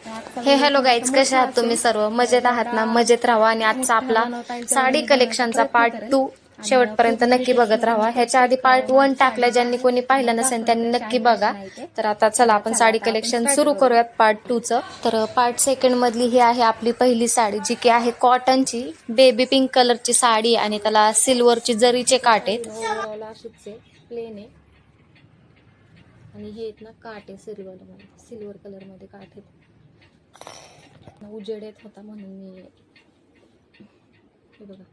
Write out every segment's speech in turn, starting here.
हे hello guys कसे आहात तुम्ही सर्व? मजेत आहात ना? मजेत राहा आणि आजचा आपला साडी कलेक्शनचा पार्ट टू शेवटपर्यंत नक्की बघत राहा. ह्याच्या आधी पार्ट वन टाकला ज्यांनी कोणी पाहिलं नसेल त्यांनी नक्की बघा. तर आता चला आपण साडी कलेक्शन सुरू करूयात पार्ट टूचं तर पार्ट सेकंड मधली ही आहे आपली पहिली साडी जी की आहे कॉटनची बेबी पिंक कलरची साडी आणि त्याला सिल्वरची जरीचे काट आहेत. प्लेन आहे. आणि हे आहेत ना काट आहे सिल्वर सिल्वर कलरमध्ये काट आहेत. उजेड येत होता म्हणून मी हे बघा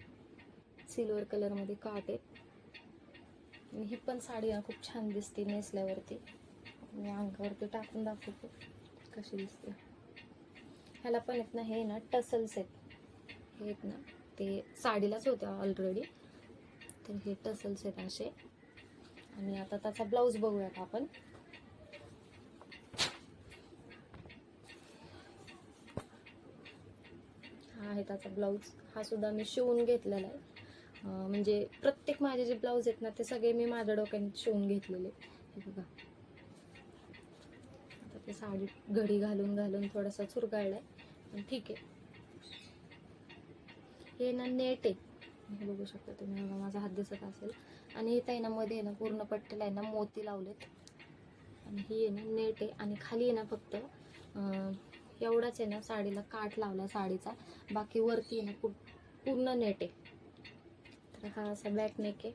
सिल्वर कलरमध्ये काट आहेत आणि ही पण साडी खूप छान दिसते नेसल्यावरती. मी अंगावरती टाकून दाखवतो कशी दिसते. ह्याला पण आहेत ना हे ना टसल्स आहेत. हे आहेत ना ते साडीलाच होत्या ऑलरेडी तर हे टसल्स आहेत असे. आणि आता त्याचा ब्लाऊज बघूयात आपण. आहे त्याचा ब्लाऊज. हा सुद्धा मी शिवून घेतलेला आहे. म्हणजे प्रत्येक माझे जे ब्लाऊज आहेत ना ते सगळे मी माझ्या डोक्याने शिवून घेतलेले हे बघा. आता ते साडी घडी घालून घालून थोडासा चुरगाळला पण ठीक आहे. हे ना नेट आहे. हे बघू शकता तुम्ही. बघा माझा हात दिसत असेल. आणि हे आहे ना मध्ये आहे ना पूर्ण पट्टेला आहे ना मोती लावलेत. आणि ही आहे ना नेट आहे. आणि खाली आहे ना फक्त एवढाच आहे ना साडीला काठ लावला साडीचा. बाकी वरती ना पू- पूर्ण नेट आहे. तर हा असा बॅक नेक आहे.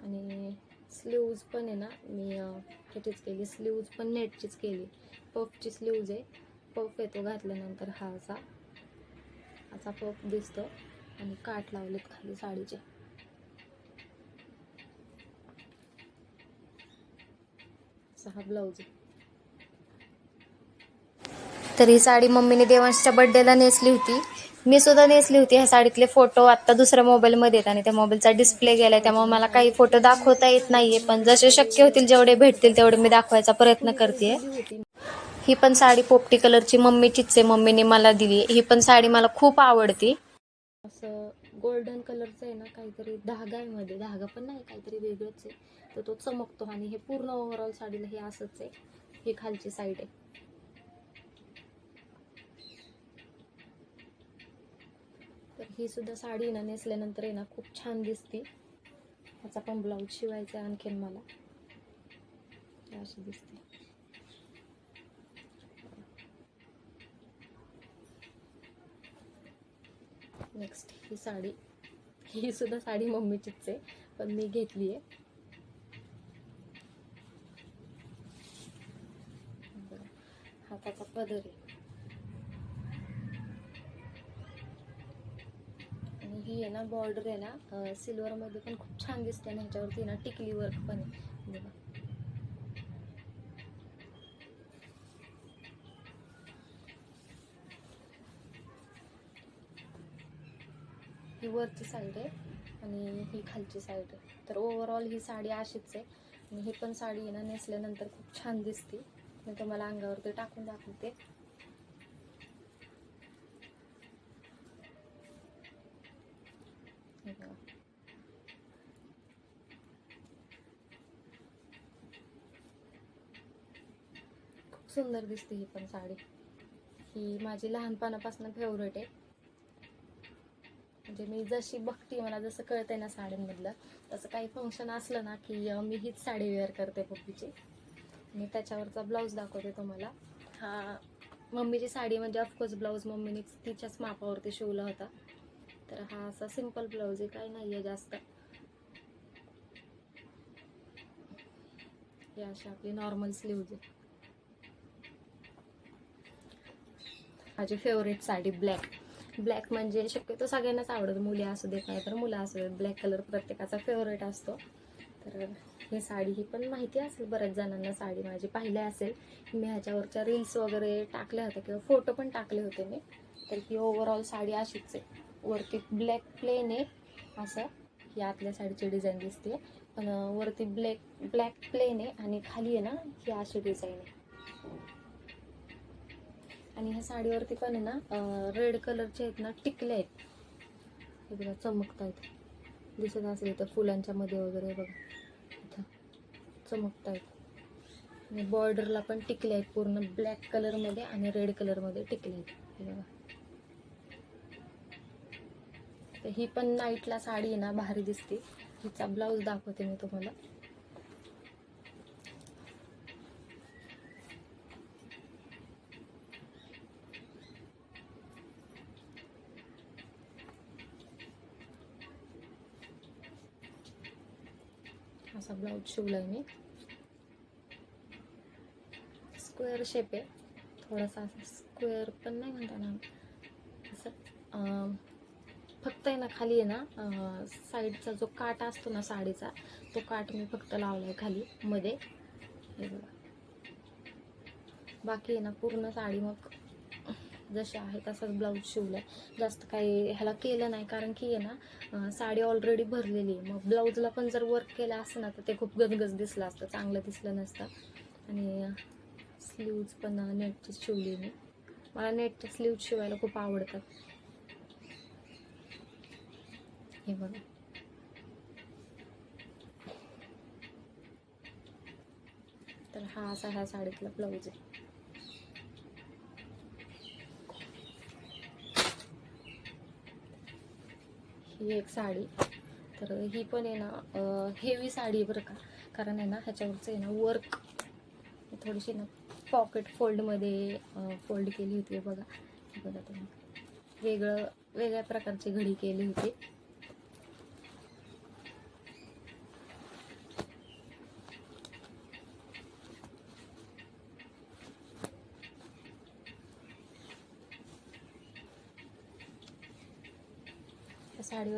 आणि स्लीव्ज पण आहे ना मी अं, केली? स्लीव्ज पण नेटचीच केली. पफची स्लीव्ज आहे. पफ येतो घातल्यानंतर हा असा. असा पफ दिसतो. आणि काठ लावलेत खाली साडीचे. हा ब्लाऊज आहे. तर ही साडी मम्मीने देवांशच्या बर्थडेला नेसली होती. मी सुद्धा नेसली होती ह्या साडीतले फोटो आत्ता दुसऱ्या मोबाईलमध्ये येत आणि त्या मोबाईलचा डिस्प्ले गेलाय. त्यामुळे मला काही फोटो दाखवता येत नाहीये. पण जसे शक्य होतील जेवढे भेटतील तेवढे मी दाखवायचा प्रयत्न करते ही पण साडी पोपटी कलरची मम्मीचीच आहे. मम्मीने मला दिली. ही पण साडी मला खूप आवडती. असं गोल्डन कलरचं आहे ना काहीतरी धागा आहे मध्ये. धागा पण नाही काहीतरी वेगळंच आहे. तर तो चमकतो आणि हे पूर्ण ओव्हरऑल साडीला हे असंच आहे. ही खालची साईड आहे. तर ही सुद्धा साडी ना नेसल्यानंतर आहे ना खूप छान दिसते. ह्याचा पण ब्लाऊज शिवायचा आहे आणखीन मला. अशी दिसते. नेक्स्ट ही साडी. ही सुद्धा साडी मम्मीचीच आहे पण मी घेतली आहे. हाताचा पदर आहे आणि ही आहे ना बॉर्डर आहे ना सिल्वरमध्ये पण खूप छान दिसते आणि ह्याच्यावरती ना टिकली वर्क पण आहे. बघा. ही वरची साईड आहे आणि ही खालची साईड आहे. तर ओव्हरऑल ही साडी अशीच आहे. आणि ही पण साडी आहे ना नेसल्यानंतर खूप छान दिसते. मी तुम्हाला अंगावरती टाकून दाखवते हे बघा. खूप सुंदर दिसते ही पण साडी. ही माझी लहानपणापासून फेवरेट आहे. म्हणजे मी जशी बघते मला जसं कळतंय ना साड्यांमधलं तसं काही फंक्शन असलं ना की मी हीच साडी वेअर करते पप्पीची. मी त्याच्यावरचा ब्लाऊज दाखवते तुम्हाला. हा मम्मीची साडी म्हणजे ऑफकोर्स ब्लाऊज मम्मीने तिच्याच मापावरती शिवला होता. तर हा असा सिंपल ब्लाऊज आहे काही नाही आहे जास्त. हे अशा आपली नॉर्मल स्लीव्ज आहे. माझी फेवरेट साडी ब्लॅक ब्लॅक म्हणजे शक्यतो सगळ्यांनाच आवडत मुली असू देत नाही तर मुलं असू देत. ब्लॅक कलर प्रत्येकाचा फेवरेट असतो. तर ही साडी ही पण माहिती असेल बऱ्याच जणांना साडी माझी पाहिली असेल. मी ह्याच्यावरच्या रील्स वगैरे टाकल्या होत्या किंवा फोटो पण टाकले होते मी. तर ही ओव्हरऑल साडी अशीच आहे. वरती ब्लॅक प्लेन आहे. असं. ही आतल्या साईडची डिझाईन दिसते पण वरती ब्लॅक ब्लॅक प्लेन आहे आणि खाली आहे ना ही अशी डिझाईन आहे. आणि ह्या साडीवरती पण आहे ना रेड कलरचे आहेत ना टिकले आहेत. हे बघा चमकत आहेत दिसत असेल इथं फुलांच्या मध्ये वगैरे बघा. इथं. चमकत आहेत आणि बॉर्डरला पण टिकले आहेत पूर्ण. ब्लॅक कलरमध्ये आणि रेड कलरमध्ये टिकले आहेत. हे बघा. तर ही पण नाईटला साडी आहे ना भारी दिसते. हिचा ब्लाऊज दाखवते मी तुम्हाला. असा ब्लाऊज शिवलाय मी. स्क्वेअर शेप आहे. थोडासा असं स्क्वेअर पण नाही म्हणता ना असं फक्त आहे ना खाली आहे ना साईडचा जो काट असतो ना साडीचा तो काट मी फक्त लावलाय खाली मध्ये. हे बघा. बाकी आहे ना पूर्ण साडी मग जशी आहे तसाच ब्लाऊज शिवलाय. जास्त काही ह्याला केलं नाही कारण की आहे ना साडी ऑलरेडी भरलेली आहे. मग ब्लाऊजला पण जर वर्क केलं असतं ना तर ते खूप गजगज दिसलं असतं चांगलं दिसलं नसतं. आणि स्लीव्ज पण नेटची शिवली मी. मला नेटच्या स्लीव्ज शिवायला खूप आवडतात. हे बघा. तर हा असा ह्या साडीतला ब्लाऊज आहे. ही एक साडी. तर ही पण आहे ना हेवी साडी आहे बरं का. कारण आहे ना ह्याच्यावरचं आहे ना वर्क थोडीशी ना पॉकेट फोल्डमध्ये फोल्ड केली होती बघा. बघा तुम्ही. वेगळं वेगळ्या प्रकारची घडी केली होती.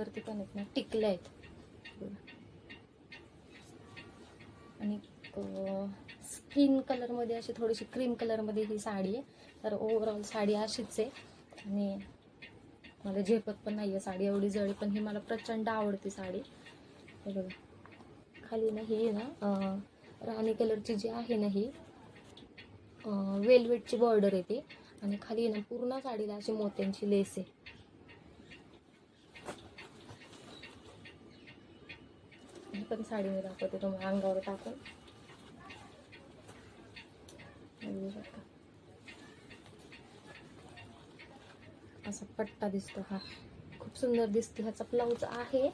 वरती पण आहेत ना टिकल्या आहेत. आणि स्किन कलरमध्ये अशी थोडीशी क्रीम कलरमध्ये ही साडी आहे. तर ओवरऑल साडी अशीच आहे. आणि मला झेपत पण नाही आहे साडी एवढी जळी पण ही मला प्रचंड आवडते साडी. बघा. खाली ना ही आहे ना राणी कलरची जी आहे ना ही वेलवेटची बॉर्डर येते आणि खाली ना पूर्ण साडीला अशी मोत्यांची लेस आहे. ही पण साडी मी दाखवते तुम्हाला अंगावर टाकून. असा पट्टा दिसतो हा. खूप सुंदर दिसतो. ह्याचा ब्लाऊज आहे.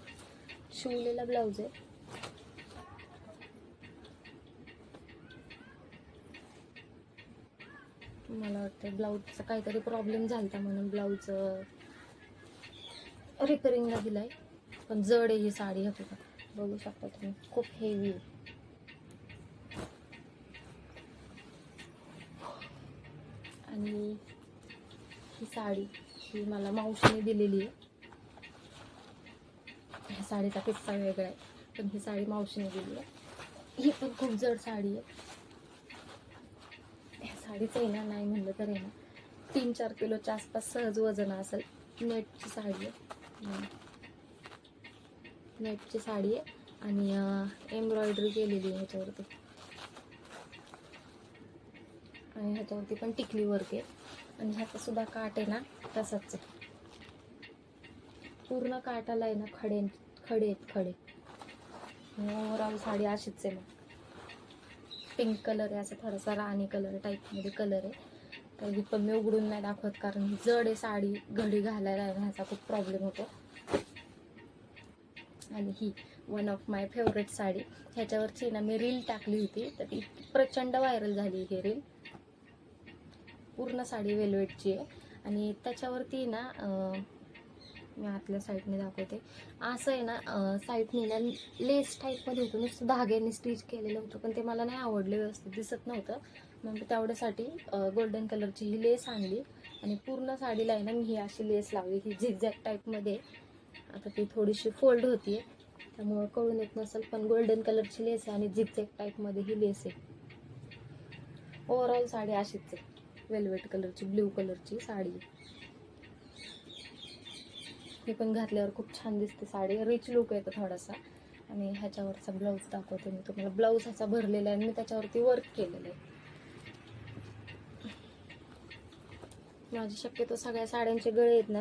शिवलेला ब्लाऊज आहे. मला वाटतं ब्लाऊजचा काहीतरी प्रॉब्लेम झाला म्हणून ब्लाऊज रिपेरिंगला दिलाय. पण जड आहे ही साडी हकीकत बघू शकता तुम्ही. खूप हेवी आहे आणि ही साडी ही मला मावशीने दिलेली आहे. ह्या साडीचा किस्सा वेगळा आहे पण ही साडी मावशीने दिली आहे. ही पण खूप जड साडी आहे. ह्या साडीचं आहे ना नाही म्हणलं तर येणार. ना तीन चार किलोच्या आसपास सहज वजन असेल. नेटची साडी आहे. नेटची साडी आहे आणि एम्ब्रॉयडरी केलेली आहे ह्याच्यावरती. आणि ह्याच्यावरती पण टिकली वर्क आहे. आणि ह्याचा सुद्धा काट आहे ना तसाच आहे. पूर्ण काटाला आहे ना खडे खडे आहेत खडे. ओव्हरऑल साडी अशीच आहे मग. पिंक कलर आहे असं थोडासा राणी कलर टाईपमध्ये कलर आहे. तर ही पण मी उघडून नाही दाखवत कारण जड आहे साडी घडी घालायला आहे ना ह्याचा खूप प्रॉब्लेम होतो. आणि ही one of my favourite sari. ह्याच्यावरची ना मी रील टाकली होती तर ती प्रचंड व्हायरल झाली ही रील पूर्ण साडी वेलवेटची आहे. आणि त्याच्यावरती ना मी आतल्या साईडने दाखवते. असं आहे ना साईडने ना लेस टाईपमध्ये होतं. नुसतं धाग्याने स्टिच केलेलं होतं पण ते मला नाही आवडलं व्यवस्थित दिसत नव्हतं. मग तेवढ्यासाठी गोल्डन कलरची ही लेस आणली. आणि पूर्ण साडीला आहे ना मी ही अशी लेस लावली ही झिगझॅग टाईपमध्ये आता ती थोडीशी फोल्ड होतीये त्यामुळं कळून येत नसेल पण गोल्डन कलरची लेस आहे आणि झिकझॅक टाईपमध्ये ही लेस आहे. ओव्हरऑल साडी अशीच आहे. वेल्वेट कलरची ब्ल्यू कलरची साडी. आहे. हे पण घातल्यावर खूप छान दिसते साडी. रिच लुक येतो थोडासा. आणि ह्याच्यावरचा ब्लाऊज दाखवते मी तुम्हाला. ब्लाऊज ह्याचा भरलेला आहे आणि मी त्याच्यावरती वर्क केलेलं आहे. माझी शक्यतो सगळ्या साड्यांचे गळे आहेत ना.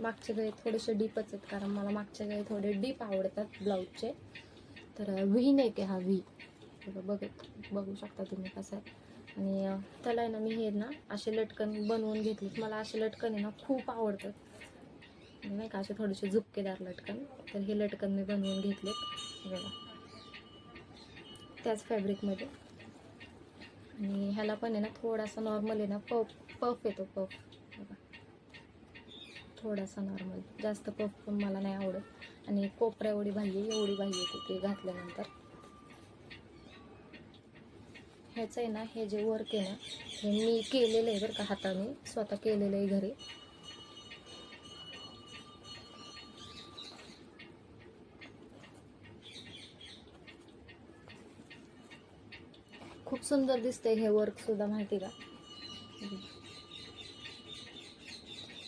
मागच्या गळे थोडेसे डीपच आहेत कारण मला मागच्या गळे थोडे डीप आवडतात ब्लाऊजचे तर व्ही नाही आहे हा व्ही बघत बघू शकता तुम्ही कसं आहे. आणि त्याला आहे ना मी हे ना असे लटकन बनवून घेतलेत. मला असे लटकन आहे ना खूप आवडतात. नाही का असे थोडेसे झुपकेदार लटकन. तर हे लटकन मी बनवून घेतलेत. बघा. त्याच फॅब्रिकमध्ये आणि ह्याला पण आहे ना थोडासा नॉर्मल आहे ना पफ पफ येतो पफ थोडासा नॉर्मल जास्त पफ पण मला नाही आवडत. आणि कोपऱ्या एवढी भाई आहे एवढी भाई येते ते घातल्यानंतर. ह्याचं आहे ना हे जे वर्क आहे ना हे मी केलेलं आहे बरं का हाताने स्वतः केलेलं आहे घरी. खूप सुंदर दिसतंय हे वर्क सुद्धा माहिती का?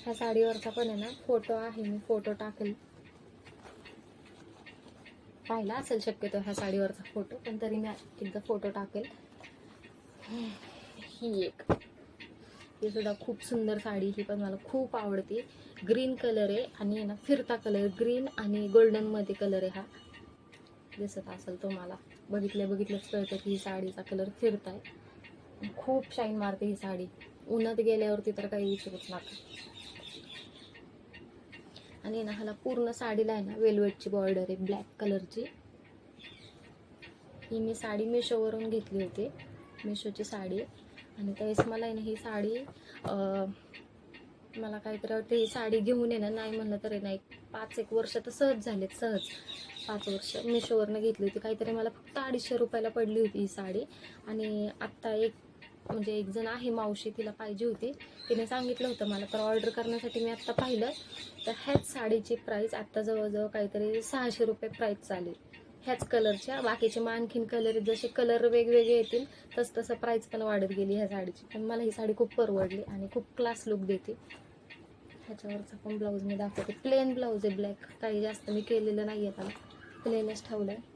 ह्या साडीवरचा पण आहे ना फोटो आहे मी फोटो टाकेल. पाहिला असेल शक्यतो ह्या साडीवरचा फोटो पण तरी मी एकदा फोटो टाकेल. ही एक. ही सुद्धा खूप सुंदर साडी ही पण मला खूप आवडते. ग्रीन कलर आहे आणि आहे ना फिरता कलर ग्रीन आणि गोल्डनमध्ये कलर आहे हा. दिसत असेल तुम्हाला. बघितल्या बघितलंच कळतं की ही साडीचा कलर फिरताय. खूप शाईन मारते ही साडी. उन्हात गेल्यावरती तर काही विचारूच नका. आणि ना ह्याला पूर्ण साडीला आहे ना वेलवेटची बॉर्डर आहे ब्लॅक कलरची ही मी साडी मिशोवरून घेतली होती मिशोची साडी. आणि त्यावेळेस मला आहे ना ही साडी मला काहीतरी वाटतं ही साडी घेऊन येणं नाही म्हणलं तरी नाही पाच एक वर्ष तर सहज झालेत सहज. पाच वर्ष मिशोवरनं घेतली होती. काहीतरी मला फक्त अडीचशे रुपयाला पडली होती ही साडी. आणि आत्ता एक म्हणजे एक जण आहे मावशी तिला पाहिजे होती. तिने सांगितलं होतं मला तर ऑर्डर करण्यासाठी मी आत्ता पाहिलं. तर ह्याच साडीची प्राईस आत्ता जवळजवळ काहीतरी सहाशे रुपये प्राईस चालेल. ह्याच कलरच्या बाकीचे मग आणखीन कलर जसे कलर वेगवेगळे येतील तस तसं प्राईस पण वाढत गेली ह्या साडीची. पण मला ही साडी खूप परवडली आणि खूप क्लास लुक देते. ह्याच्यावरचा पण ब्लाऊज मी दाखवते. प्लेन ब्लाऊज आहे ब्लॅक काही जास्त मी केलेलं नाही आहे त्याला. प्लेनच ठेवलं आहे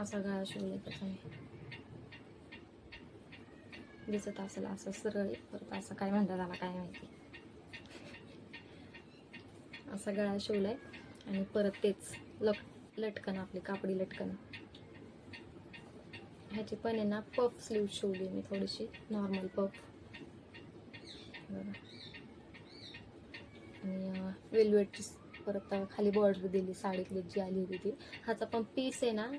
असा गळा शिवला त्याचा मी दिसत असेल असं सरळ आहे, परत असं काय म्हणतात आला काय माहिती. असा गळा शिवलाय आणि परत तेच लट लटकन आपली कापडी लटकन. ह्याची पण आहे ना पफ स्लीव शिवली मी थोडीशी नॉर्मल पफ. बघा आणि वेलवेटची परत खाली बॉर्डर दिली साडीतली जी आली होती ती. ह्याचा पण पीस आहे ना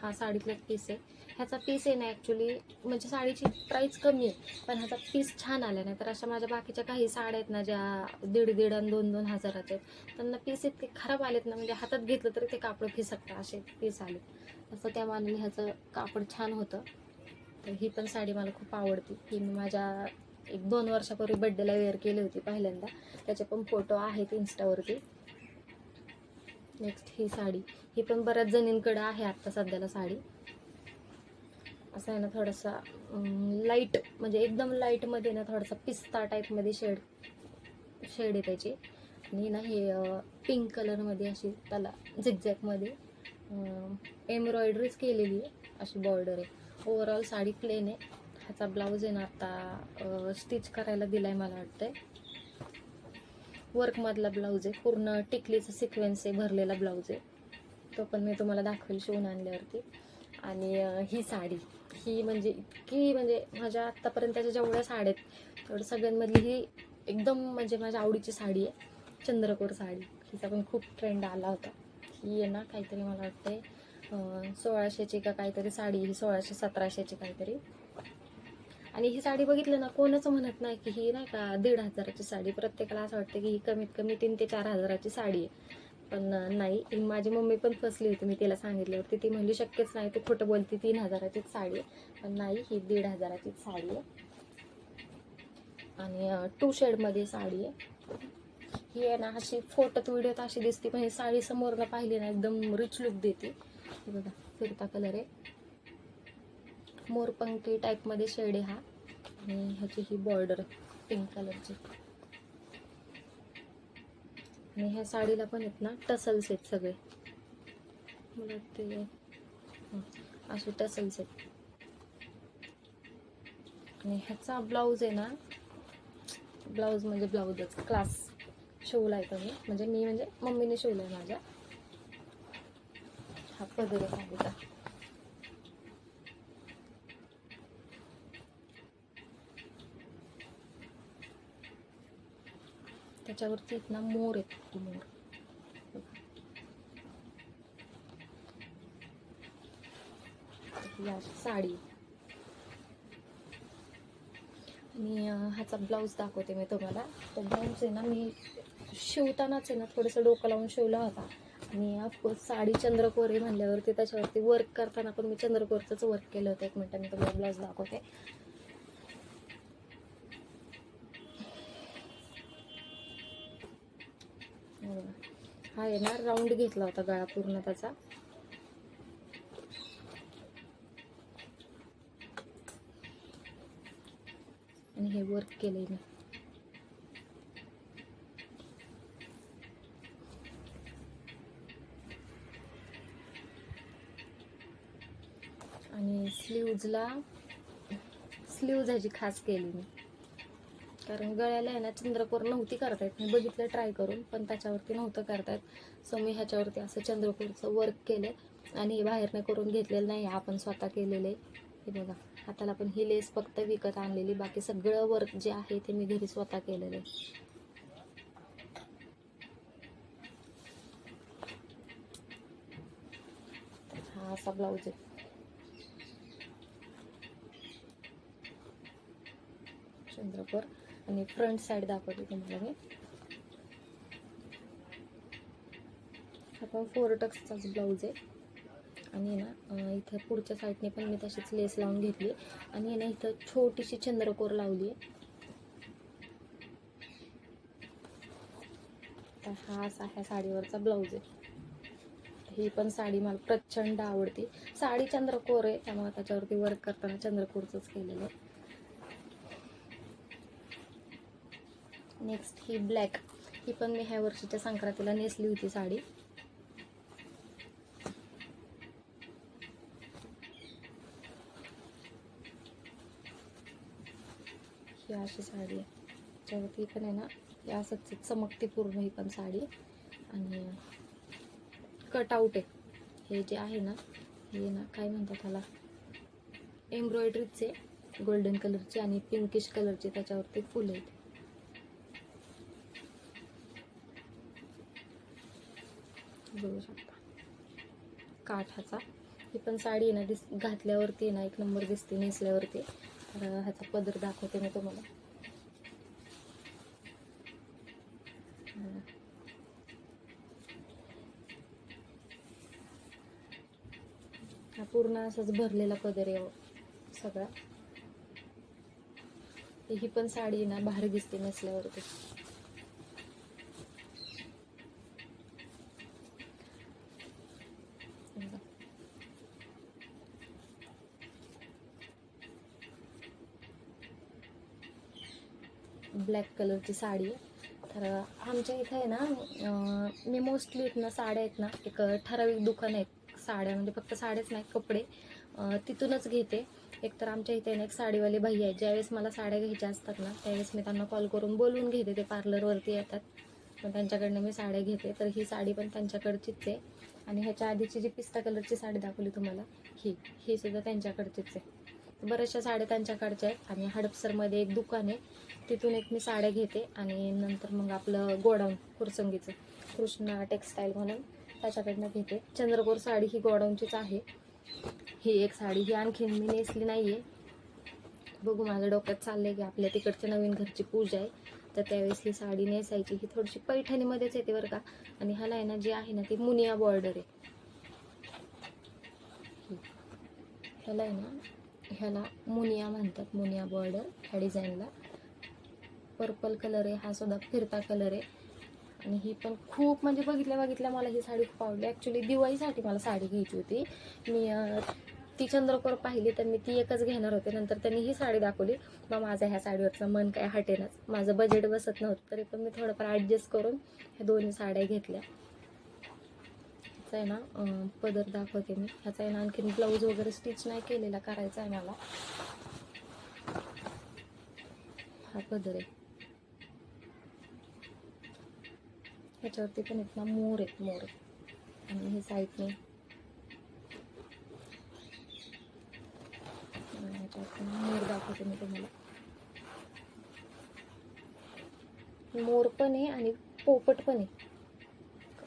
हा साडीतलाच पीस आहे. ह्याचा पीस आहे ना ॲक्च्युली म्हणजे साडीची प्राईस कमी आहे पण ह्याचा पीस छान आला नाही तर अशा माझ्या बाकीच्या काही साड्या आहेत ना ज्या दीड दीड आणि दोन दोन हजाराच्या आहेत. त्यांना पीस इतके खराब आलेत ना म्हणजे हातात घेतलं तरी ते कापड फिसकतं असे पीस आले असं त्या मानाने ह्याचं कापड छान होतं. तर ही पण साडी मला खूप आवडती. ही मी माझ्या एक दोन वर्षापूर्वी बड्डेला वेअर केली होती पहिल्यांदा. त्याचे पण फोटो आहेत इन्स्टावरती नेक्स्ट ही साडी. ही पण बऱ्याच जणींकडे आहे आत्ता सध्याला साडी. असं आहे ना थोडासा लाइट म्हणजे एकदम लाईटमध्ये ना थोडासा पिस्ता टाईपमध्ये शेड शेड आहे त्याची. आणि ना हे पिंक कलरमध्ये अशी त्याला झिकझॅकमध्ये एम्ब्रॉयडरीच केलेली आहे अशी बॉर्डर आहे. ओवरऑल साडी प्लेन आहे. ह्याचा ब्लाऊज आहे ना आता स्टिच करायला दिलाय मला वाटतंय. वर्कमधला ब्लाऊज आहे पूर्ण टिकलीचा सिक्वेन्स आहे भरलेला ब्लाऊज आहे. तो पण मी तुम्हाला दाखवेल शिवून आणल्यावरती. आणि ही साडी ही म्हणजे इतकी म्हणजे माझ्या आत्तापर्यंतच्या जेवढ्या साड्या आहेत तेवढ्या सगळ्यांमधली ही एकदम म्हणजे माझ्या आवडीची साडी आहे चंद्रकोर साडी. हिचा पण खूप ट्रेंड आला होता. ही आहे ना काहीतरी मला वाटते सोळाशेची का काहीतरी साडी ही सोळाशे सतराशेची काहीतरी. आणि ही साडी बघितलं ना कोणच म्हणत नाही की ही नाही का दीड हजाराची साडी. प्रत्येकाला असं वाटतं की ही कमीत कमी तीन ते चार हजाराची साडी आहे. पण नाही. ही माझी मम्मी पण फसली होती मी तिला सांगितल्यावरती. ती म्हणली शक्यच नाही ती खोटं बोलती तीन हजाराचीच साडी आहे. पण नाही ही दीड हजाराचीच साडी आहे. आणि टू शेडमध्ये साडी आहे. ही आहे ना अशी फोटोत व्हिडिओत अशी दिसते पण ही साडी समोरनं पाहिली ना एकदम रिच लुक देते. बघा फिरता कलर आहे. मोरपंखी टाईपमध्ये शेड आहे हा. आणि ह्याची ही बॉर्डर पिंक कलरची आणि ह्या साडीला पण आहेत ना टसल्स आहेत सगळे. मला वाटते हं, असे टसल्स आहेत. आणि ह्याचा ब्लाऊज आहे ना ब्लाऊज म्हणजे ब्लाऊजच क्लास शिवला आहे मी. म्हणजे मी म्हणजे मम्मीने शिवला आहे माझ्या. हा पदर आहे साडीचा त्याच्यावरती आहेत ना मोर आहेत मोर. साडी. आणि ह्याचा ब्लाऊज दाखवते मी तुम्हाला. तो ब्लाऊज आहे ना मी शिवतानाच आहे ना थोडंसं डोकं लावून शिवला होता. आणि ऑफकोर्स साडी चंद्रकोर आहे म्हणल्यावरती त्याच्यावरती वर्क करताना पण मी चंद्रकोरचंच वर्क केलं होतं. एक मिनटं मी तुम्हाला ब्लाऊज दाखवते. हा आहे ना राऊंड घेतला होता गळा पूर्ण त्याचा. आणि हे वर्क केलंय मी. आणि स्लीव्जला स्लीव्ज ह्याची खास केली मी. कारण गळ्याला आहे ना चंद्रकोर नव्हती करता येत मी बघितलं ट्राय करून पण त्याच्यावरती नव्हतं करता येत सो मी ह्याच्यावरती असं चंद्रकोरचं वर्क केलं आणि हे बाहेरनं करून घेतलेलं नाही आपण स्वतः केलेलं. आहे हे बघा हाताला पण ही लेस फक्त विकत आणलेली बाकी सगळं वर्क जे आहे ते मी घरी स्वतः केलेलं. आहे हा असा ब्लाऊज आहे. चंद्रपूर आणि फ्रंट साईड दाखवते तुम्हाला मी. आपण फोर टक्सचाच ब्लाऊज आहे. आणि ना इथं पुढच्या साईडने पण मी तशीच लेस लावून घेतली. आणि ना इथं छोटीशी चंद्रकोर लावली आहे. तर हा असा ह्या साडीवरचा ब्लाऊज आहे. ही पण साडी मला प्रचंड आवडते. साडी चंद्रकोर आहे त्यामुळे त्याच्यावरती वर्क करताना चंद्रकोरचंच केलेलं आहे. नेक्स्ट ही ब्लॅक ही पण मी ह्या वर्षीच्या संक्रांतीला नेसली होती साडी. ही अशी साडी आहे. त्याच्यावरती पण आहे ना ही असंच चमकते पूर्ण ही पण साडी. आणि कटआउट आहे. हे जे आहे ना हे ना काय म्हणतात त्याला? एम्ब्रॉयडरीचे गोल्डन कलरचे आणि पिंकिश कलरचे त्याच्यावरती फुलं आहेत. बघू शकता. काठाचा. ही पण साडी आहे ना दिस घातल्यावरती ना एक नंबर दिसते नेसल्यावरती. तर ह्याचा पदर दाखवते मी तुम्हाला. हा पूर्ण असाच भरलेला पदर आहे हो, सगळा. ही पण साडी ना भारी दिसते नेसल्यावरती बघा. ब्लॅक कलरची साडी. तर आमच्या इथे आहे ना मी मोस्टली इथनं ना साड्या आहेत ना एक ठराविक दुकान आहेत साड्या म्हणजे फक्त साड्याच नाही कपडे तिथूनच घेते. एक तर आमच्या इथे ना एक साडीवाले भाई आहेत ज्यावेळेस मला साड्या घ्यायच्या असतात ना त्यावेळेस मी त्यांना कॉल करून बोलवून घेते ते पार्लरवरती येतात. पण त्यांच्याकडनं मी साड्या घेते. तर ही साडी पण त्यांच्याकडचीच आहे. आणि ह्याच्या आधीची जी पिस्ता कलरची साडी दाखवली तुम्हाला ही ही सुद्धा त्यांच्याकडचीच आहे. बऱ्याचशा साड्या त्यांच्याकडच्या आहेत. आणि हडपसरमध्ये एक दुकान आहे. तिथून एक मी साड्या घेते आणि नंतर मग आपलं गोडाऊन कुरसंगीचं कृष्णा टेक्स्टाईल म्हणून त्याच्याकडनं घेते. चंद्रकोर साडी ही गोडाऊनचीच आहे. ही एक साडी ही आणखीन मी नेसली नाही आहे बघू माझ्या डोक्यात चाललंय की आपल्या तिकडच्या नवीन घरची पूजा आहे. तर त्यावेळेस ही साडी नेसायची. ही थोडीशी पैठणीमध्येच येते बरं का. आणि ह्याला आहे ना जी आहे ना ती मुनिया बॉर्डर आहे. ह्याला आहे ना ह्याला मुनिया म्हणतात मुनिया बॉर्डर ह्या डिझाईनला. पर्पल कलर आहे हा सुद्धा फिरता कलर आहे. आणि ही पण खूप म्हणजे बघितल्या बघितल्या मला ही साडी खूप आवडली. ॲक्च्युली दिवाळीसाठी मला साडी घ्यायची होती. मी ती चंद्रकोर पाहिली तर मी ती एकच घेणार होते. नंतर त्यांनी ही साडी दाखवली. मग माझं ह्या साडीवरचं मन काय हटेनच. माझं बजेट बसत नव्हतं. तरी पण मी थोडंफार ॲडजस्ट करून ह्या दोन्ही साड्या घेतल्या. ह्याचा आहे ना पदर दाखवते मी. ह्याचा आहे ना आणखीन ब्लाऊज वगैरे स्टिच नाही केलेला करायचा आहे मला. हा पदर आहे. ह्याच्यावरती पण आहेत ना मोर आहेत मोर. आणि हे साईडने ह्याच्यावरती मोर दाखवते मी तुम्हाला. मोर पण आहे आणि पोपट पण आहे.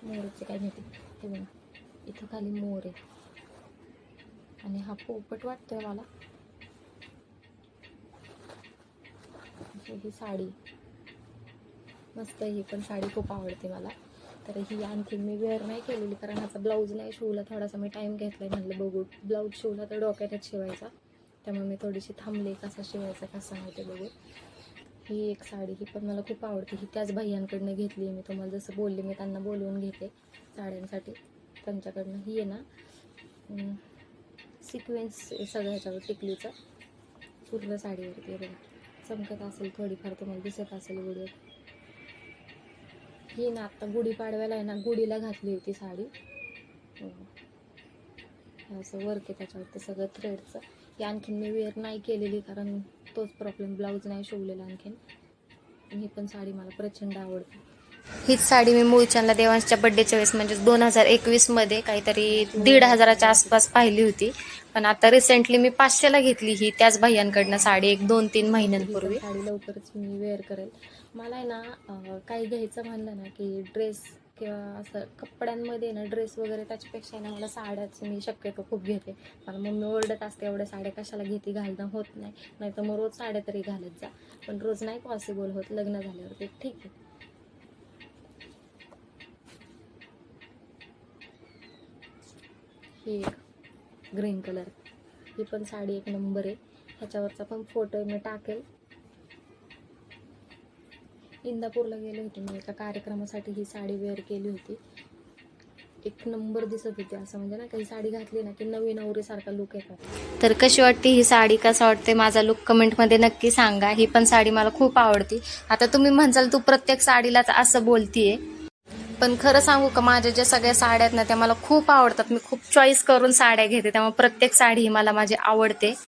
मोरचे काय माहिती? हे बघा. इथं खाली मोर आहे. आणि हा पोपट वाटतोय मला. ही साडी. मस्त ही पण साडी खूप आवडते मला. तर ही आणखी मी वेअर नाही केलेली कारण ह्याचा ब्लाऊज नाही शिवला. थोडासा मी टाईम घेतलाय म्हणलं बघू. ब्लाऊज शिवला तर डोक्यातच शिवायचा. त्यामुळे मी थोडीशी थांबले कसा शिवायचा कसा नाही ते बघू. ही एक साडी ही पण मला खूप आवडते. ही त्याच भैयांकडनं घेतली मी. तुम्हाला जसं बोलले मी त्यांना बोलवून घेते साड्यांसाठी. त्यांच्याकडनं ही आहे ना सिक्वेन्स सगळ्या ह्याच्यावर टिकलीचं. पूर्ण साडीवरती बघा. चमकत असेल थोडीफार तुम्हाला दिसत असेल व्हिडिओ ही ना आत्ता गुढीपाडव्याला आहे ना गुढीला घातली होती साडी. असं वर्क आहे त्याच्यावरती सगळं थ्रेडचं ही आणखीन मी वेअर नाही केलेली कारण तोच प्रॉब्लेम. ब्लाऊज नाही शिवलेला आणखीन. आणि ही पण साडी मला प्रचंड आवडते. हीच साडी मी मूळच्यांना देवांच्या बड्डेच्या वेळेस म्हणजे दोन हजार एकवीसमध्ये काहीतरी दीड हजाराच्या आसपास पाहिली होती. पण आता रिसेंटली मी पाचशेला घेतली ही. त्याच भाह्यांकडनं साडी एक दोन तीन महिन्यांपूर्वी. साडी लवकरच मी वेअर करेल. मला आहे ना काही घ्यायचं म्हणलं ना की ड्रेस किंवा असं कपड्यांमध्ये ना ड्रेस वगैरे त्याच्यापेक्षा ना मला साड्याच मी शक्यतो खूप घेते. मला मम्मी ओरडत असते एवढ्या साड्या कशाला घेते? घालणं होत नाही. नाही तर मग रोज साड्या तरी घालत जा. पण रोज नाही पॉसिबल होत लग्न झाल्यावरती ठीक आहे. ही एक ग्रीन कलर ही पण साडी एक नंबर आहे. ह्याच्यावरचा पण फोटो मी टाकेल. इंदापूरला गेले होते मी. एका कार्यक्रमासाठी ही साडी वेअर केली होती. एक नंबर दिसत होती असं. म्हणजे ना काही साडी घातली ना की नवीन नवरीसारखा लुक येतात तर कशी वाटते ही साडी? कसं वाटते माझा लुक कमेंटमध्ये नक्की सांगा. ही पण साडी मला खूप आवडती. आता तुम्ही म्हणसाल तू प्रत्येक साडीलाच असं बोलतीये. पण खरं सांगू का माझ्या ज्या सगळ्या साड्या आहेत ना त्या मला खूप आवडतात. मी खूप चॉईस करून साड्या घेते. त्यामुळे प्रत्येक साडी ही मला माझी आवडते.